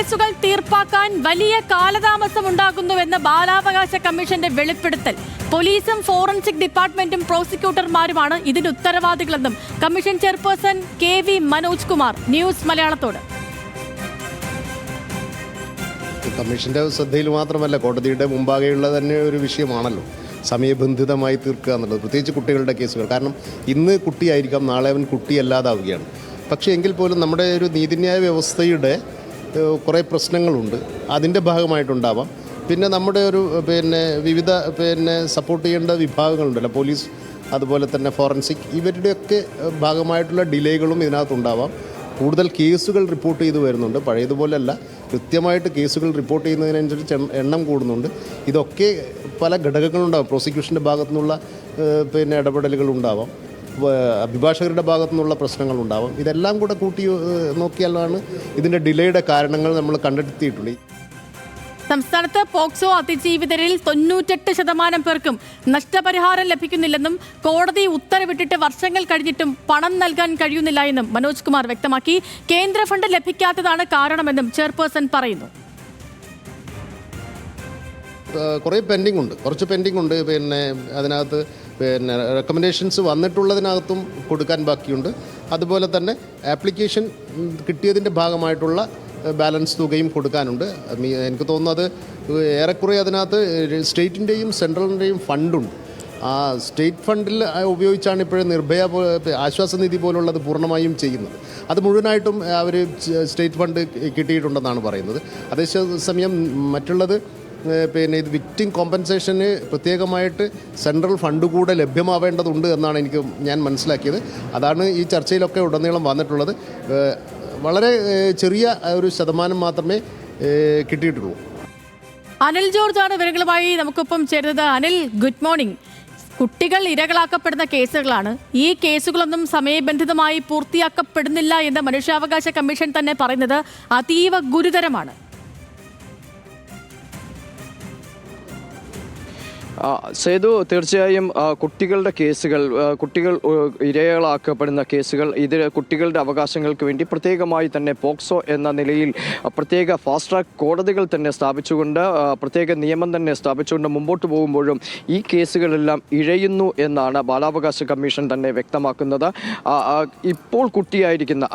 കേസുകൾ തീർപ്പാക്കാൻ വലിയ കാലതാമസം ഉണ്ടാകുന്നുവെന്ന് ബാലാവകാശ കമ്മീഷന്റെ വെളിപ്പെടുത്തൽ. പോലീസും ഫോറൻസിക് ഡിപ്പാർട്ട്മെന്റും പ്രോസിക്യൂട്ടർമാരുമാണ് ഇതിന് ഉത്തരവാദികളെന്നും commission chairperson K V Manoj Kumar news മലയാളത്തോട്. കമ്മീഷന്റെ ശ്രദ്ധയിൽ മാത്രമല്ല കോടതിയുടെ മുമ്പാകെയുള്ള തന്നെ ഒരു വിഷയമാണല്ലോ സമയബന്ധിതമായി തീർക്കുക എന്നുള്ളത് പ്രത്യേകിച്ച് കുട്ടികളുടെ കേസുകൾ. കാരണം ഇന്ന് കുട്ടിയായിരിക്കാം നാളെ അവൻ കുട്ടിയല്ലാതാവുകയാണ്. പക്ഷേ എങ്കിൽ പോലും നമ്മുടെ ഒരു നീതിന്യായ വ്യവസ്ഥയുടെ കുറേ പ്രശ്നങ്ങളുണ്ട്. അതിന്റെ ഭാഗമായിട്ടുണ്ടാവാം. പിന്നെ നമ്മുടെ ഒരു പിന്നെ വിവിധ പിന്നെ സപ്പോർട്ട് ചെയ്യേണ്ട വിഭാഗങ്ങളുണ്ടല്ലോ പോലീസ് അതുപോലെ തന്നെ ഫോറൻസിക് ഇവരുടെയൊക്കെ ഭാഗമായിട്ടുള്ള ഡിലേകളും ഇതിനകത്തുണ്ടാവാം. കൂടുതൽ കേസുകൾ റിപ്പോർട്ട് ചെയ്ത് വരുന്നുണ്ട്. പഴയതുപോലെയല്ല കൃത്യമായിട്ട് കേസുകൾ റിപ്പോർട്ട് ചെയ്യുന്നതിനനുസരിച്ച് എണ്ണ- കൂടുന്നുണ്ട്. ഇതൊക്കെ പല ഘടകങ്ങളുണ്ടാവും. പ്രോസിക്യൂഷന്റെ ഭാഗത്തു നിന്നുള്ള പിന്നെ ഇടപെടലുകൾ ഉണ്ടാവാം അഭിഭാഷകരുടെ ഭാഗത്തു നിന്നുള്ള പ്രശ്നങ്ങളുണ്ടാവാം. ഇതെല്ലാം കൂടെ കൂട്ടി നോക്കിയാലാണ് ഇതിന്റെ ഡിലേയുടെ കാരണങ്ങൾ നമ്മൾ കണ്ടെത്തിയിട്ടുള്ളത് സംസ്ഥാനത്ത് പോക്സോ അതിജീവിതരിൽ തൊണ്ണൂറ്റെട്ട് ശതമാനം പേർക്കും നഷ്ടപരിഹാരം ലഭിക്കുന്നില്ലെന്നും കോടതി ഉത്തരവിട്ടിട്ട് വർഷങ്ങൾ കഴിഞ്ഞിട്ടും പണം നൽകാൻ കഴിയുന്നില്ല എന്നും മനോജ് കുമാർ വ്യക്തമാക്കി. കേന്ദ്ര ഫണ്ട് ലഭിക്കാത്തതാണ് കാരണമെന്നും ചെയർപേഴ്സൺ പറയുന്നു. കുറേ പെൻഡിംഗ് ഉണ്ട് കുറച്ച് പെൻഡിംഗ് ഉണ്ട് പിന്നെ അതിനകത്ത് പിന്നെ റെക്കമെൻഡേഷൻസ് വന്നിട്ടുള്ളതിനകത്തും കൊടുക്കാൻ ബാക്കിയുണ്ട്. അതുപോലെ തന്നെ ആപ്ലിക്കേഷൻ കിട്ടിയതിന്റെ ഭാഗമായിട്ടുള്ള ബാലൻസ് തുകയും കൊടുക്കാനുണ്ട്. എനിക്ക് തോന്നുന്നത് ഏറെക്കുറെ അതിനകത്ത് സ്റ്റേറ്റിന്റെയും സെൻട്രലിന്റെയും ഫണ്ടുണ്ട്. ആ സ്റ്റേറ്റ് ഫണ്ടിൽ ഉപയോഗിച്ചാണ് ഇപ്പോഴും നിർഭയ ആശ്വാസ നിധി പോലുള്ളത് പൂർണമായും ചെയ്യുന്നത്. അത് മുഴുവനായിട്ടും അവർ സ്റ്റേറ്റ് ഫണ്ട് കിട്ടിയിട്ടുണ്ടെന്നാണ് പറയുന്നത്. അതേസമയം മറ്റുള്ളത് പിന്നെ ഇത് വിറ്റിംഗ് കോമ്പൻസേഷന് പ്രത്യേകമായിട്ട് സെൻട്രൽ ഫണ്ട് കൂടെ ലഭ്യമാവേണ്ടതുണ്ട് എന്നാണ് എനിക്ക് ഞാൻ മനസ്സിലാക്കിയത്. അതാണ് ഈ ചർച്ചയിലൊക്കെ ഉടനീളം വന്നിട്ടുള്ളത്. വളരെ ചെറിയ ഒരു ശതമാനം മാത്രമേ കിട്ടിയിട്ടുള്ളൂ. അനിൽ ജോർജ് ആണ് വിവരങ്ങളുമായി നമുക്കൊപ്പം ചേരുന്നത്. അനിൽ ഗുഡ് മോർണിംഗ് കുട്ടികൾ ഇരകളാക്കപ്പെടുന്ന കേസുകളാണ്. ഈ കേസുകളൊന്നും സമയബന്ധിതമായി പൂർത്തിയാക്കപ്പെടുന്നില്ല എന്ന് മനുഷ്യാവകാശ കമ്മീഷൻ തന്നെ പറയുന്നത് അതീവ ഗുരുതരമാണ്. സേതു തീർച്ചയായും കുട്ടികളുടെ കേസുകൾ കുട്ടികൾ ഇരകളാക്കപ്പെടുന്ന കേസുകൾ ഇത് കുട്ടികളുടെ അവകാശങ്ങൾക്ക് വേണ്ടി പ്രത്യേകമായി തന്നെ പോക്സോ എന്ന നിലയിൽ പ്രത്യേക ഫാസ്റ്റ് ട്രാക്ക് കോടതികൾ തന്നെ സ്ഥാപിച്ചുകൊണ്ട് പ്രത്യേക നിയമം തന്നെ സ്ഥാപിച്ചുകൊണ്ട് മുമ്പോട്ട് പോകുമ്പോഴും ഈ കേസുകളെല്ലാം ഇഴയുന്നു എന്നാണ് ബാലാവകാശ കമ്മീഷൻ തന്നെ വ്യക്തമാക്കുന്നത്. ഇപ്പോൾ കുട്ടിയായിരിക്കുന്ന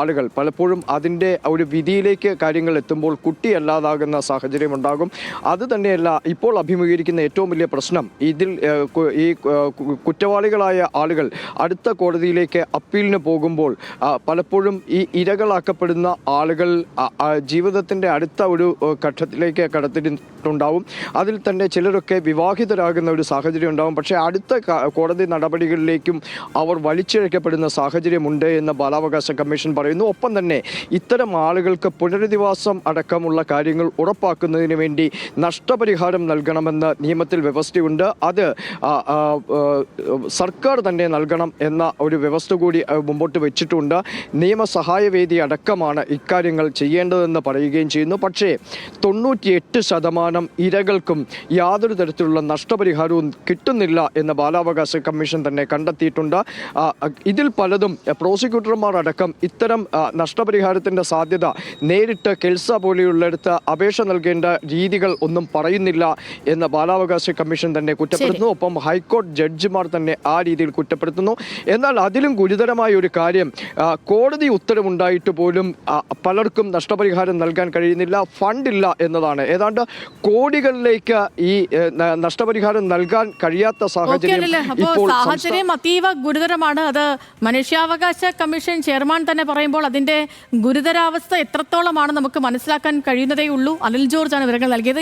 ആളുകൾ പലപ്പോഴും അതിന്റെ ഒരു വിധിയിലേക്ക് കാര്യങ്ങൾ എത്തുമ്പോൾ കുട്ടിയല്ലാതാകുന്ന സാഹചര്യം ഉണ്ടാകും. അത് തന്നെയല്ല ഇപ്പോൾ അഭിമുഖീകരിക്കുന്ന ഏറ്റവും വലിയ പ്രശ്നം ഇതിൽ ഈ കുറ്റവാളികളായ ആളുകൾ അടുത്ത കോടതിയിലേക്ക് അപ്പീലിന് പോകുമ്പോൾ പലപ്പോഴും ഈ ഇരകളാക്കപ്പെടുന്ന ആളുകൾ ജീവിതത്തിന്റെ അടുത്ത ഒരു ഘട്ടത്തിലേക്ക് കടത്തിയിട്ടുണ്ടാവും. അതിൽ തന്നെ ചിലരൊക്കെ വിവാഹിതരാകുന്ന ഒരു സാഹചര്യം ഉണ്ടാവും. പക്ഷേ അടുത്ത കോടതി നടപടികളിലേക്കും അവർ വലിച്ചിഴക്കപ്പെടുന്ന സാഹചര്യമുണ്ട് എന്ന് ബാലാവകാശ കമ്മീഷൻ പറയുന്നു. ഒപ്പം തന്നെ ഇത്തരം ആളുകൾക്ക് പുനരധിവാസം അടക്കമുള്ള കാര്യങ്ങൾ ഉറപ്പാക്കുന്നതിന് വേണ്ടി നഷ്ടപരിഹാരം നൽകണമെന്ന് നിയമത്തിൽ വ്യവസ്ഥയുണ്ട്. അത് സർക്കാർ തന്നെ നൽകണം എന്ന ഒരു വ്യവസ്ഥ കൂടി മുമ്പോട്ട് വെച്ചിട്ടുണ്ട്. നിയമസഹായവേദി അടക്കമാണ് ഇക്കാര്യങ്ങൾ ചെയ്യേണ്ടതെന്ന് പറയുകയും ചെയ്യുന്നു. പക്ഷേ തൊണ്ണൂറ്റിയെട്ട് ശതമാനം ഇരകൾക്കും യാതൊരു തരത്തിലുള്ള നഷ്ടപരിഹാരവും കിട്ടുന്നില്ല എന്ന് ബാലാവകാശ കമ്മീഷൻ തന്നെ കണ്ടെത്തിയിട്ടുണ്ട്. ഇതിൽ പലതും പ്രോസിക്യൂട്ടർമാർ അടക്കം ഇത്തരം നഷ്ടപരിഹാരത്തിന്റെ സാധ്യത നേരിട്ട് കെൽസ പോലെയുള്ളിടത്ത് അപേക്ഷ നൽകേണ്ട രീതികൾ ഒന്നും പറയുന്നില്ല എന്ന് ബാലാവകാശ കമ്മീഷൻ തന്നെ കുറ്റപ്പെടുത്തുന്നു. ഒപ്പം ഹൈക്കോടതി ജഡ്ജിമാർ തന്നെ ആ രീതിയിൽ കുറ്റപ്പെടുത്തുന്നു. എന്നാൽ അതിലും ഗുരുതരമായ ഒരു കാര്യം കോടതി ഉത്തരവുണ്ടായിട്ട് പോലും പലർക്കും നഷ്ടപരിഹാരം നൽകാൻ കഴിയുന്നില്ല ഫണ്ടില്ല എന്നതാണ്. ഏതാണ്ട് കോടികളിലേക്ക് ഈ നഷ്ടപരിഹാരം നൽകാൻ കഴിയാത്ത സാഹചര്യം സാഹചര്യം അതീവ ഗുരുതരമാണ്. അത് മനുഷ്യാവകാശ കമ്മീഷൻ ചെയർമാൻ തന്നെ പറയുമ്പോൾ അതിന്റെ ഗുരുതരാവസ്ഥ എത്രത്തോളമാണ് നമുക്ക് മനസ്സിലാക്കാൻ കഴിയുന്നതേ ഉള്ളൂ. അനിൽ ജോർജ് ആണ് വിവരങ്ങൾ നൽകിയത്.